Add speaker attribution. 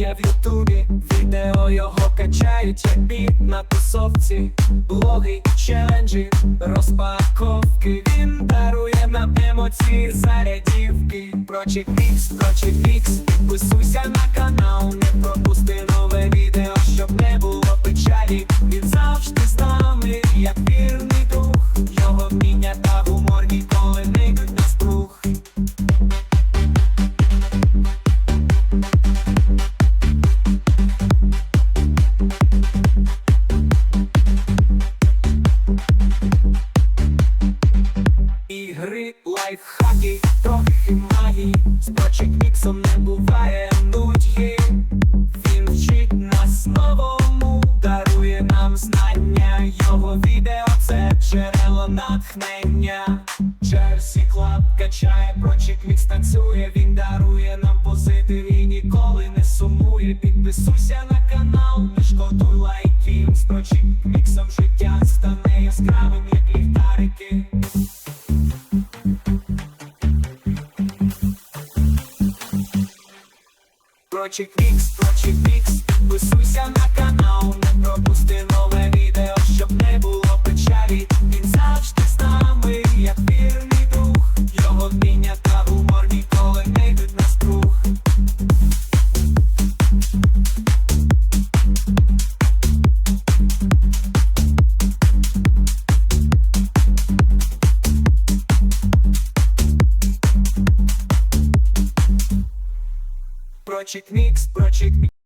Speaker 1: є в Ютубі, відео його качають, як біт на тусовці, блоги, челенджі, розпаковки. Він дарує нам емоції, зарядівки. Прочі фікс, прочі фікс, підписуйся на канал, не пропусти нове відео, щоб не було печалі. Він завжди з Ігри, лайфхаки, трохи магії. З міксом не буває нудьги Він вчить нас новому, дарує нам знання. Його відео це джерело натхнення. Джерсі Клаб качає, Project Mix танцює. Він дарує нам позитив і ніколи не сумує. Підписуйся на канал, не шкодуй лайків. З Project Mixом життя Project Mix, Project Mix, підписуйся Project Mix, Project Mix.